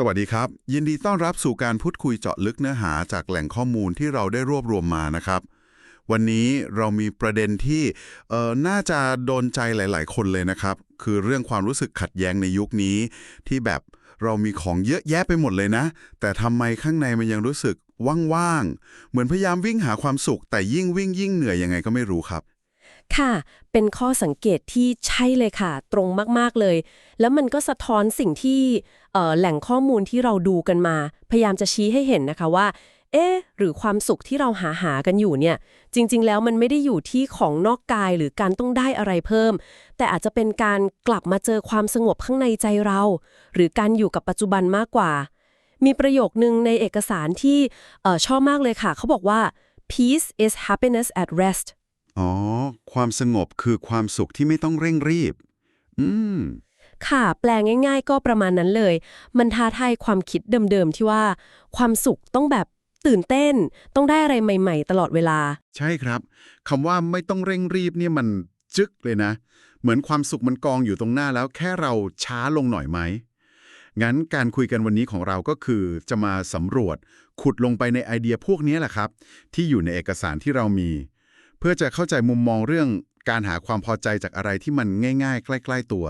สวัสดีครับ ยินดีต้อนรับสู่การพูดคุยเจาะลึกเนื้อหาจากแหล่งข้อมูลที่เราได้รวบรวมมานะครับ วันนี้เรามีประเด็นที่เอ่อน่าจะโดนใจหลาย ๆ คนเลยนะครับ คือเรื่องความรู้สึกขัดแย้งในยุคนี้ ที่แบบเรามีของเยอะแยะไปหมดเลยนะ แต่ทำไมข้างในมันยังรู้สึกว่าง ๆ เหมือนพยายามวิ่งหาความสุข แต่ยิ่งวิ่งยิ่งเหนื่อยยังไงก็ไม่รู้ครับ ค่ะ เป็นข้อสังเกตที่ใช่เลยค่ะ ตรงมากๆเลย แล้วมันก็สะท้อนสิ่งที่แหล่งข้อมูลที่เราดูกันมา พยายามจะชี้ให้เห็นนะคะว่า เอ๊หรือความสุขที่เราหาหากันอยู่เนี่ย จริง ๆ แล้วมันไม่ได้อยู่ที่ของนอกกายหรือการต้องได้อะไรเพิ่ม แต่อาจจะเป็นการกลับมาเจอความสงบข้างในใจเรา หรือการอยู่กับปัจจุบันมากกว่า มีประโยคนึงในเอกสารที่ชอบมากเลยค่ะ เขาบอกว่า peace is happiness at rest อ๋อ ความสงบคือความสุขที่ไม่ต้องเร่งรีบ อืม ค่ะ แปลง่ายๆ ก็ประมาณนั้นเลย มันท้าทายความคิดเดิมๆ ที่ว่า ความสุขต้องแบบตื่นเต้น ต้องได้อะไรใหม่ๆ ตลอดเวลา ใช่ครับคำว่าไม่ต้องเร่งรีบเนี่ยมันจึกเลยนะ เหมือนความสุขมันกองอยู่ตรงหน้าแล้วแค่เราช้าลงหน่อยไหม งั้นการคุยกันวันนี้ของเราก็คือจะมาสำรวจ ขุดลงไปในไอเดียพวกนี้แหละครับ ที่อยู่ในเอกสารที่เรามี เพื่อจะเข้าใจมุมมองเรื่องการหาความพอใจจากอะไรที่มันง่าย ๆ ใกล้ ๆ ตัว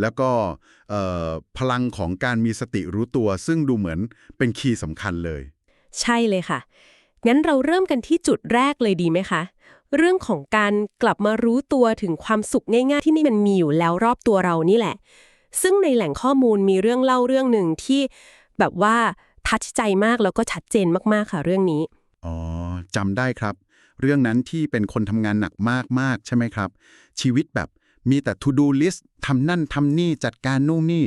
แล้วก็เอ่อพลังของการมีสติรู้ตัว ซึ่งดูเหมือนเป็นคีย์สำคัญเลย ใช่เลยค่ะ งั้นเราเริ่มกันที่จุดแรกเลยดีไหมคะ เรื่องของการกลับมารู้ตัวถึงความสุขง่าย ๆ ที่นี่มันมีอยู่แล้วรอบตัวเรานี่แหละ ซึ่งในแหล่งข้อมูลมีเรื่องเล่าเรื่องหนึ่งที่แบบว่าทัชใจมากแล้วก็ชัดเจนมากๆค่ะเรื่องนี้ อ๋อจำได้ครับ เรื่องนั้นที่เป็นคนทำงานหนักมากๆ ใช่ไหมครับ ชีวิตแบบมีแต่ to do list ทำนั่นทำนี่จัดการนู่นนี่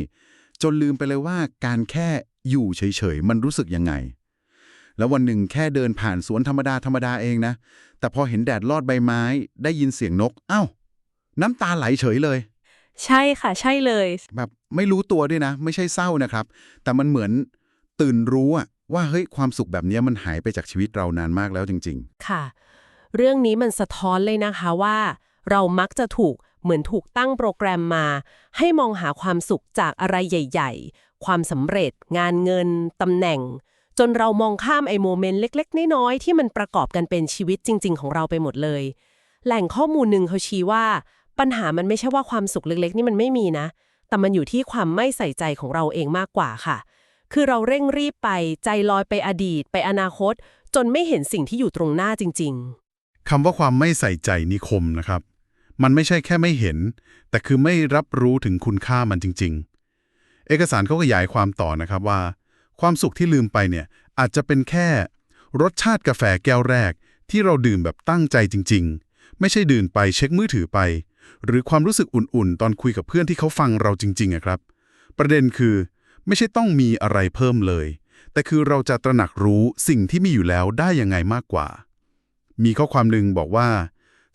จนลืมไปเลยว่าการแค่อยู่เฉยๆ มันรู้สึกยังไง แล้ววันหนึ่งแค่เดินผ่านสวนธรรมดาธรรมดาเองนะ แต่พอเห็นแดดลอดใบไม้ ได้ยินเสียงนกอ้าวน้ำตาไหลเฉยเลย ใช่ค่ะ ใช่เลย แบบไม่รู้ตัวด้วยนะ ไม่ใช่เศร้านะครับ แต่มันเหมือนตื่นรู้อะว่าเฮ้ยความสุขแบบเนี้ยมันหายไปจากชีวิตเรานานมากแล้วจริง ๆ ค่ะ เรื่องนี้มันสะท้อนเลยนะคะว่า เรามักจะถูกเหมือนถูกตั้งโปรแกรมมา ให้มองหาความสุขจากอะไรใหญ่ ๆ ความสำเร็จ งานเงินตำแหน่ง จนเรามองข้ามไอ้โมเมนต์เล็ก ๆ น้อยๆที่มันประกอบกันเป็นชีวิตจริง ๆ ของเราไปหมดเลย แหล่งข้อมูลหนึ่งเขาชี้ว่า ปัญหามันไม่ใช่ว่าความสุขเล็ก ๆ นี่มันไม่มีนะ แต่มันอยู่ที่ความไม่ใส่ใจของเราเองมากกว่าค่ะ คือเราเร่งรีบไปใจลอยไปอดีต ไปอนาคต จนไม่เห็นสิ่งที่อยู่ตรงหน้าจริง ๆ คำว่าความไม่ใส่ใจนิคมนะครับ มันไม่ใช่แค่ไม่เห็น แต่คือไม่รับรู้ถึงคุณค่ามันจริง ๆ เอกสารเขาขยายความต่อนะครับว่า ความสุขที่ลืมไปเนี่ยอาจจะเป็นแค่ รสชาติกาแฟแก้วแรก ที่เราดื่มแบบตั้งใจจริง ๆ ไม่ใช่ดื่มไปเช็คมือถือไป หรือความรู้สึกอุ่นๆ ตอนคุยกับเพื่อนที่เขาฟังเราจริงๆอะครับ ประเด็นคือ ไม่ใช่ต้องมีอะไรเพิ่มเลย แต่คือเราจะตระหนักรู้สิ่งที่มีอยู่แล้วได้ยังไงมากกว่า มีข้อความหนึ่งบอกว่า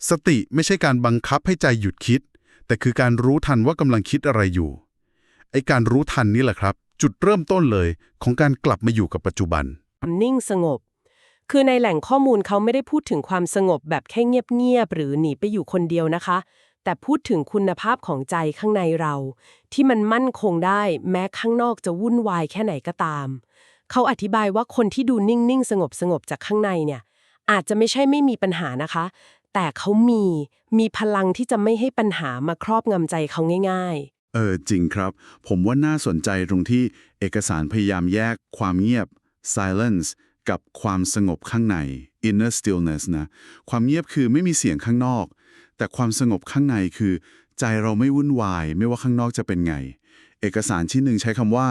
สติไม่ใช่การบังคับให้ใจหยุดคิด แต่คือการรู้ทันว่ากำลังคิดอะไรอยู่ ไอการรู้ทันนี่แหละครับ จุดเริ่มต้นเลยของการกลับมาอยู่กับปัจจุบัน นิ่งสงบ คือในแหล่งข้อมูลเขาไม่ได้พูดถึงความสงบแบบแค่เงียบๆหรือหนีไปอยู่คนเดียวนะคะ แต่พูดถึงคุณภาพของใจข้างในเรา ที่มันมั่นคงได้แม้ข้างนอกจะวุ่นวายแค่ไหนก็ตามเขาอธิบายว่าคนที่ดูนิ่งๆ สงบๆ จากข้างในเนี่ย อาจจะไม่ใช่ไม่มีปัญหานะคะ แต่เขามีมีพลังที่จะไม่ให้ปัญหามาครอบงำใจเขาง่าย ๆ เออจริงครับ ผมว่าน่าสนใจตรงที่เอกสารพยายามแยกความเงียบ silence กับความสงบข้างใน inner stillness นะ ความเงียบคือไม่มีเสียงข้างนอก แต่ความสงบข้างในคือ ใจเราไม่วุ่นวาย ไม่ว่าข้างนอกจะเป็นไง เอกสารชิ้นหนึ่งใช้คำว่า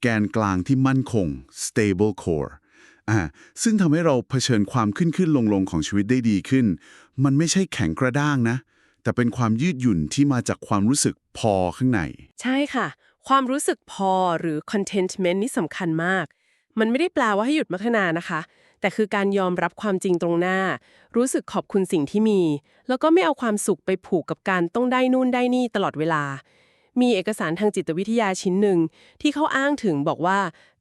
แกนกลางที่มั่นคง stable core อ่าซึ่งทำให้เราเผชิญความขึ้นขึ้นลงลงของชีวิตได้ดีขึ้น มันไม่ใช่แข็งกระด้างนะ แต่เป็นความยืดหยุ่นที่มาจากความรู้สึกพอข้างใน ใช่ค่ะ ความรู้สึกพอหรือ contentment นี่สำคัญมาก มันไม่ได้แปลว่าให้หยุดพัฒนานะคะ แต่คือการยอมรับความจริงตรงหน้า รู้สึกขอบคุณสิ่งที่มี แล้วก็ไม่เอาความสุขไปผูกกับการต้องได้นู่นได้นี่ตลอดเวลา มีเอกสารทางจิตวิทยาชิ้นหนึ่ง ที่เขาอ้างถึงบอกว่า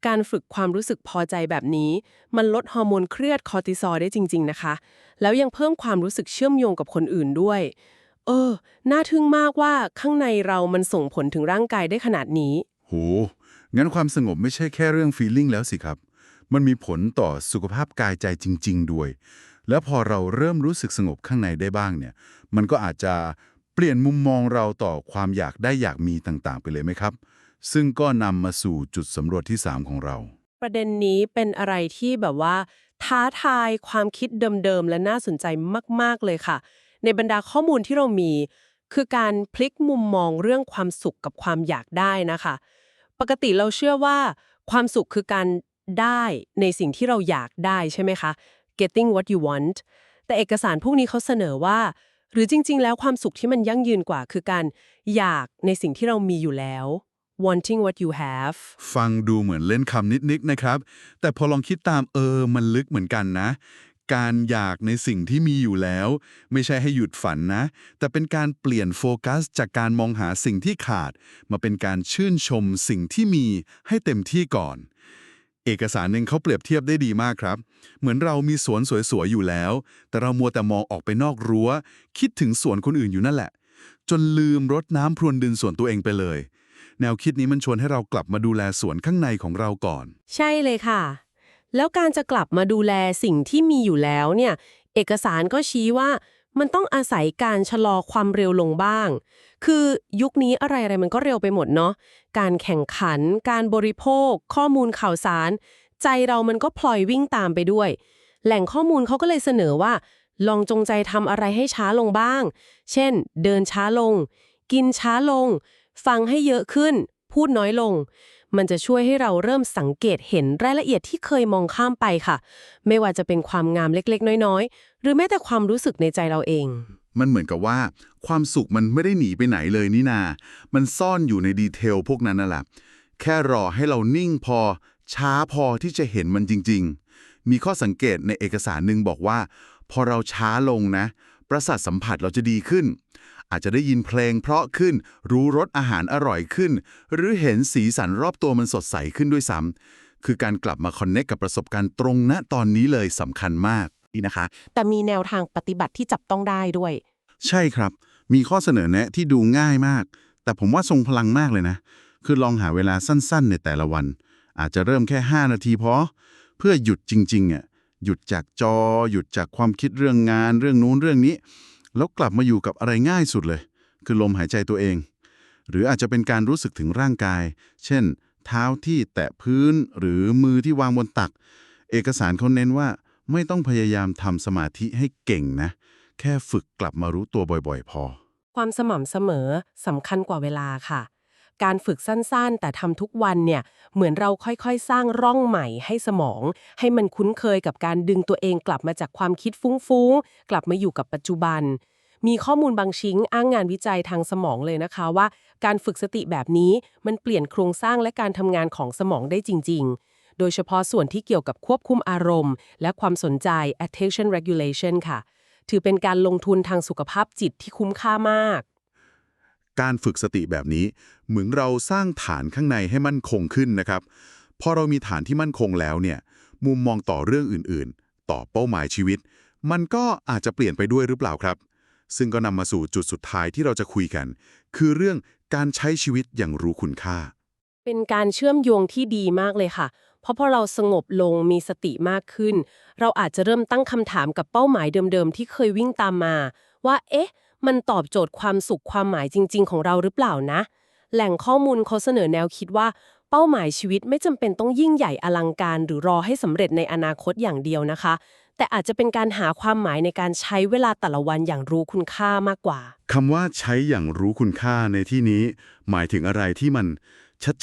การฝึกความรู้สึกพอใจแบบนี้ มันลดฮอร์โมนเครียดคอร์ติซอลได้จริง ๆ นะคะ แล้วยังเพิ่มความรู้สึกเชื่อมโยงกับคนอื่นด้วย เออ น่าทึ่งมากว่าข้างในเรามันส่งผลถึงร่างกายได้ขนาดนี้ โห งั้นความสงบไม่ใช่แค่เรื่อง feeling แล้วสิครับ มันมีผลต่อสุขภาพกายใจจริง ๆ ด้วย แล้วพอเราเริ่มรู้สึกสงบข้างในได้บ้างเนี่ย มันก็อาจจะ ปลี่ยนมุมมองเราต่อความอยากได้อยากมีต่างๆ ไปเลยไหมครับ ซึ่งก็นำมาสู่จุดสำรวจที่ 3 ของเรา ประเด็นนี้เป็นอะไรที่แบบว่า ท้าทายความคิดเดิมๆ และน่าสนใจมาก ๆ เลยค่ะ ในบรรดาข้อมูลที่เรามี คือการพลิกมุมมองเรื่องความสุขกับความอยากได้นะคะ ปกติเราเชื่อว่า ความสุขคือการได้ในสิ่งที่เราอยากได้ใช่ไหมคะ getting what you want แต่เอกสารพวกนี้เขาเสนอว่า หรือจริง ๆ แล้วความสุขที่มันยั่งยืนกว่าคือการอยากในสิ่งที่เรามีอยู่แล้ว wanting what you have ฟังดูเหมือนเล่นคำนิด ๆ นะครับ แต่พอลองคิดตามเออ มันลึกเหมือนกันนะ การอยากในสิ่งที่มีอยู่แล้ว ไม่ใช่ให้หยุดฝันนะ แต่เป็นการเปลี่ยนโฟกัส จากการมองหาสิ่งที่ขาด มาเป็นการชื่นชมสิ่งที่มีให้เต็มที่ก่อน เอกสารหนึ่งเขาเปรียบเทียบได้ดีมากครับ เหมือนเรามีสวนสวยๆอยู่แล้ว แต่เรามัวแต่มองออกไปนอกรั้ว คิดถึงสวนคนอื่นอยู่นั่นแหละ จนลืมรดน้ำพรวนดินสวนตัวเองไปเลย แนวคิดนี้มันชวนให้เรากลับมาดูแลสวนข้างในของเราก่อน ใช่เลยค่ะ แล้วการจะกลับมาดูแลสิ่งที่มีอยู่แล้วเนี่ย เอกสารก็ชี้ว่า มันต้องอาศัยการชะลอความเร็วลงบ้าง คือยุคนี้อะไรอะไรมันก็เร็วไปหมดเนาะ การแข่งขัน การบริโภค ข้อมูลข่าวสาร ใจเรามันก็พลอยวิ่งตามไปด้วย แหล่งข้อมูลเขาก็เลยเสนอว่า ลองจงใจทำอะไรให้ช้าลงบ้าง เช่น เดินช้าลง กินช้าลง ฟังให้เยอะขึ้น พูดน้อยลง มันจะช่วยให้เราเริ่มสังเกตเห็นรายละเอียดที่เคยมองข้ามไปค่ะ ไม่ว่าจะเป็นความงามเล็กๆ น้อยๆ หรือแม้แต่ความรู้สึกในใจเราเอง มันเหมือนกับว่า ความสุขมันไม่ได้หนีไปไหนเลยนี่นา มันซ่อนอยู่ในดีเทลพวกนั้นนั่นแหละแค่รอให้เรานิ่งพอ ช้าพอที่จะเห็นมันจริง ๆ มีข้อสังเกตในเอกสารหนึ่งบอกว่า พอเราช้าลงนะ ประสาทสัมผัสเราจะดีขึ้น อาจจะได้ยินเพลงเพราะขึ้น รู้รสอาหารอร่อยขึ้น หรือเห็นสีสันรอบตัวมันสดใสขึ้นด้วยซ้ำคือการกลับมาคอนเนคกับประสบการณ์ตรงณตอนนี้เลยสำคัญมากนี่นะคะ แต่มีแนวทางปฏิบัติที่จับต้องได้ด้วย ใช่ครับ มีข้อเสนอแนะที่ดูง่ายมาก แต่ผมว่าทรงพลังมากเลยนะ คือลองหาเวลาสั้นๆ ในแต่ละวัน อาจจะเริ่มแค่ 5 นาทีพอเพื่อหยุดจริงๆอะหยุดจากจอ หยุดจากความคิดเรื่องงาน เรื่องนู้นเรื่องนี้ แล้วกลับมาอยู่กับอะไรง่ายสุดเลย คือลมหายใจตัวเอง หรืออาจจะเป็นการรู้สึกถึงร่างกาย เช่น เท้าที่แตะพื้นหรือมือที่วางบนตัก เอกสารเขาเน้นว่าไม่ต้องพยายามทำสมาธิให้เก่งนะ แค่ฝึกกลับมารู้ตัวบ่อยๆ พอ ความสม่ำเสมอสำคัญกว่าเวลาค่ะ การฝึกสั้นๆ แต่ทำทุกวันเนี่ย เหมือนเราค่อยๆ สร้างร่องใหม่ให้สมอง ให้มันคุ้นเคยกับการดึงตัวเองกลับมาจากความคิดฟุ้งๆ กลับมาอยู่กับปัจจุบัน มีข้อมูลบางชิ้นอ้างงานวิจัยทางสมองเลยนะคะว่า การฝึกสติแบบนี้มันเปลี่ยนโครงสร้างและการทำงานของสมองได้จริง ๆ โดยเฉพาะส่วนที่เกี่ยวกับควบคุมอารมณ์ และความสนใจ attention regulation ค่ะ ถือเป็นการลงทุนทางสุขภาพจิตที่คุ้มค่ามาก การฝึกสติแบบนี้ เหมือนเราสร้างฐานข้างในให้มั่นคงขึ้นนะครับพอเรามีฐานที่มั่นคงแล้วเนี่ย มุมมองต่อเรื่องอื่นๆ ต่อเป้าหมายชีวิต มันก็อาจจะเปลี่ยนไปด้วยหรือเปล่าครับ ซึ่งก็นำมาสู่จุดสุดท้ายที่เราจะคุยกัน คือเรื่องการใช้ชีวิตอย่างรู้คุณค่า เป็นการเชื่อมโยงที่ดีมากเลยค่ะ เพราะพอเราสงบลงมีสติมากขึ้น เราอาจจะเริ่มตั้งคำถามกับเป้าหมายเดิมๆ ที่เคยวิ่งตามมา ว่า เอ๊ะ มันตอบโจทย์ความสุขความหมายจริง ๆ ของเราหรือเปล่านะ แหล่งข้อมูลเขาเสนอแนวคิดว่าเป้าหมายชีวิตไม่จำเป็นต้องยิ่งใหญ่อลังการ หรือรอให้สำเร็จในอนาคตอย่างเดียวนะคะ แต่อาจจะเป็นการหาความหมายในการใช้เวลาแต่ละวันอย่างรู้คุณค่ามากกว่า คำว่าใช้อย่างรู้คุณค่าในที่นี้ หมายถึงอะไรที่มัน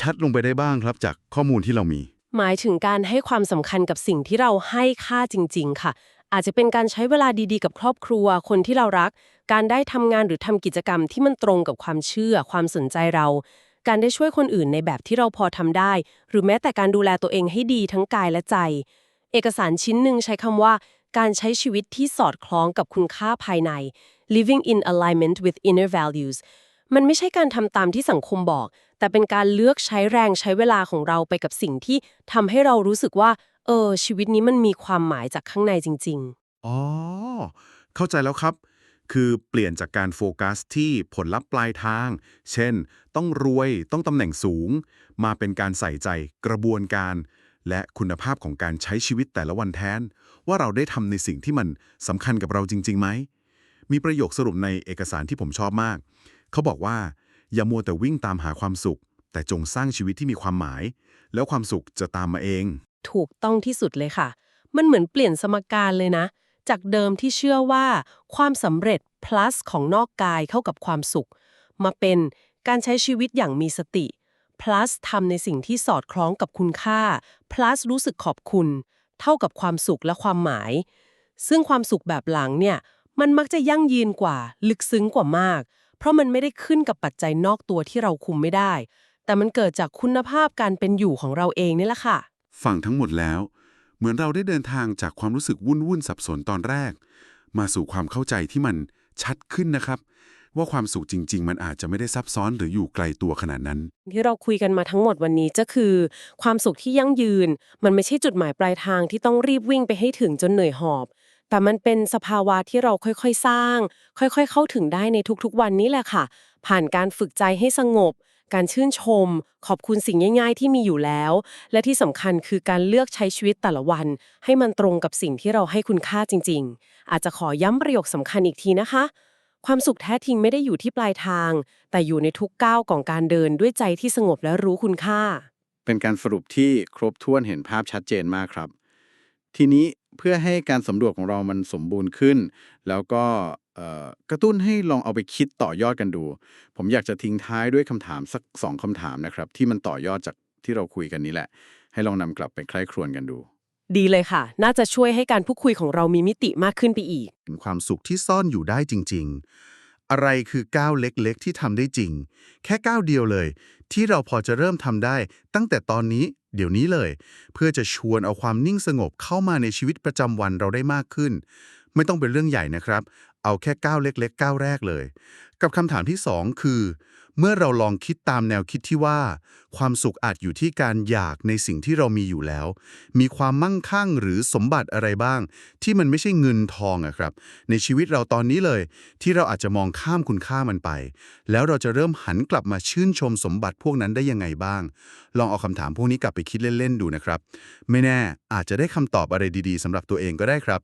ชัดๆ ลงไปได้บ้างครับจากข้อมูลที่เรามี หมายถึงการให้ความสำคัญกับสิ่งที่เราให้ค่าจริง ๆ ค่ะ อาจจะเป็นการใช้เวลาดีๆ กับครอบครัว คนที่เรารัก การได้ทำงานหรือทำกิจกรรมที่มันตรงกับความเชื่อ ความสนใจเรา การได้ช่วยคนอื่นในแบบที่เราพอทำได้ หรือแม้แต่การดูแลตัวเองให้ดีทั้งกายและใจ เอกสารชิ้นหนึ่งใช้คำว่า การใช้ชีวิตที่สอดคล้องกับคุณค่าภายใน living in alignment with inner values มันไม่ใช่การทำตามที่สังคมบอก แต่เป็นการเลือกใช้แรงใช้เวลาของเราไปกับสิ่งที่ทำให้เรารู้สึกว่า เออ ชีวิตนี้มันมีความหมายจากข้างในจริง ๆ อ๋อ เข้าใจแล้วครับ คือเปลี่ยนจากการโฟกัสที่ผลลัพธ์ปลายทาง เช่น ต้องรวยต้องตำแหน่งสูง มาเป็นการใส่ใจกระบวนการ และคุณภาพของการใช้ชีวิตแต่ละวันแทน ว่าเราได้ทำในสิ่งที่มันสำคัญกับเราจริงๆไหม มีประโยคสรุปในเอกสารที่ผมชอบมาก เขาบอกว่า อย่ามัวแต่วิ่งตามหาความสุข แต่จงสร้างชีวิตที่มีความหมาย แล้วความสุขจะตามมาเอง ถูกต้องที่สุดเลยค่ะ มันเหมือนเปลี่ยนสมการเลยนะ จากเดิมที่เชื่อว่า ความสำเร็จ plus ของนอกกายเข้ากับความสุข มาเป็นการใช้ชีวิตอย่างมีสติ plus ทำในสิ่งที่สอดคล้องกับคุณค่า plus รู้สึกขอบคุณ เท่ากับความสุขและความหมาย ซึ่งความสุขแบบหลังเนี่ย มันมักจะยั่งยืนกว่า ลึกซึ้งกว่ามาก เพราะมันไม่ได้ขึ้นกับปัจจัยนอกตัวที่เราคุมไม่ได้ แต่มันเกิดจากคุณภาพการเป็นอยู่ของเราเองนี่แหละค่ะ ฟังทั้งหมดแล้ว เหมือนเราได้เดินทางจากความรู้สึกวุ่นวุ่นสับสนตอนแรก มาสู่ความเข้าใจที่มันชัดขึ้นนะครับ ว่าความสุขจริง ๆ มันอาจจะไม่ได้ซับซ้อนหรืออยู่ไกลตัวขนาดนั้น ที่เราคุยกันมาทั้งหมดวันนี้จะคือ ความสุขที่ยั่งยืน มันไม่ใช่จุดหมายปลายทางที่ต้องรีบวิ่งไปให้ถึงจนเหนื่อยหอบ แต่มันเป็นสภาวะที่เราค่อยๆสร้าง ค่อยๆ เข้าถึงได้ในทุกๆ วันนี้แหละค่ะ ผ่านการฝึกใจให้สงบ การชื่นชม ขอบคุณสิ่งง่าย ๆ ที่มีอยู่แล้ว และที่สำคัญคือการเลือกใช้ชีวิตแต่ละวัน ให้มันตรงกับสิ่งที่เราให้คุณค่าจริง ๆ อาจจะขอย้ำประโยคสำคัญอีกทีนะคะ ความสุขแท้จริงไม่ได้อยู่ที่ปลายทาง แต่อยู่ในทุกก้าวของการเดินด้วยใจที่สงบและรู้คุณค่า เป็นการสรุปที่ครบถ้วนเห็นภาพชัดเจนมากครับ ทีนี้เพื่อให้การสำรวจของเรามันสมบูรณ์ขึ้น แล้วก็กระตุ้นให้ลองเอาไปคิดต่อยอดกันดู ผมอยากจะทิ้งท้ายด้วยคำถามสักสองคำถามนะครับ ที่มันต่อยอดจากที่เราคุยกันนี้แหละ ให้ลองนำกลับไปใคร่ครวญกันดู ดีเลยค่ะ น่าจะช่วยให้การพูดคุยของเรามีมิติมากขึ้นไปอีกเป็นความสุขที่ซ่อนอยู่ได้จริง ๆ อะไรคือก้าวเล็กๆ ที่ทำได้จริง แค่ก้าวเดียวเลย ที่เราพอจะเริ่มทำได้ ตั้งแต่ตอนนี้ เดี๋ยวนี้เลย เพื่อจะชวนเอาความนิ่งสงบเข้ามาในชีวิตประจำวันเราได้มากขึ้น ไม่ต้องเป็นเรื่องใหญ่นะครับ เอาแค่ก้าวเล็กๆก้าวแรกเลย กับคำถามที่สองคือ เมื่อเราลองคิดตามแนวคิดที่ว่า ความสุขอาจอยู่ที่การอยากในสิ่งที่เรามีอยู่แล้ว มีความมั่งคั่งหรือสมบัติอะไรบ้าง ที่มันไม่ใช่เงินทองอะครับ ในชีวิตเราตอนนี้เลย ที่เราอาจจะมองข้ามคุณค่ามันไป แล้วเราจะเริ่มหันกลับมาชื่นชมสมบัติพวกนั้นได้ยังไงบ้าง ลองเอาคำถามพวกนี้กลับไปคิดเล่นๆดูนะครับ ไม่แน่อาจจะได้คำตอบอะไรดีๆสำหรับตัวเองก็ได้ครับ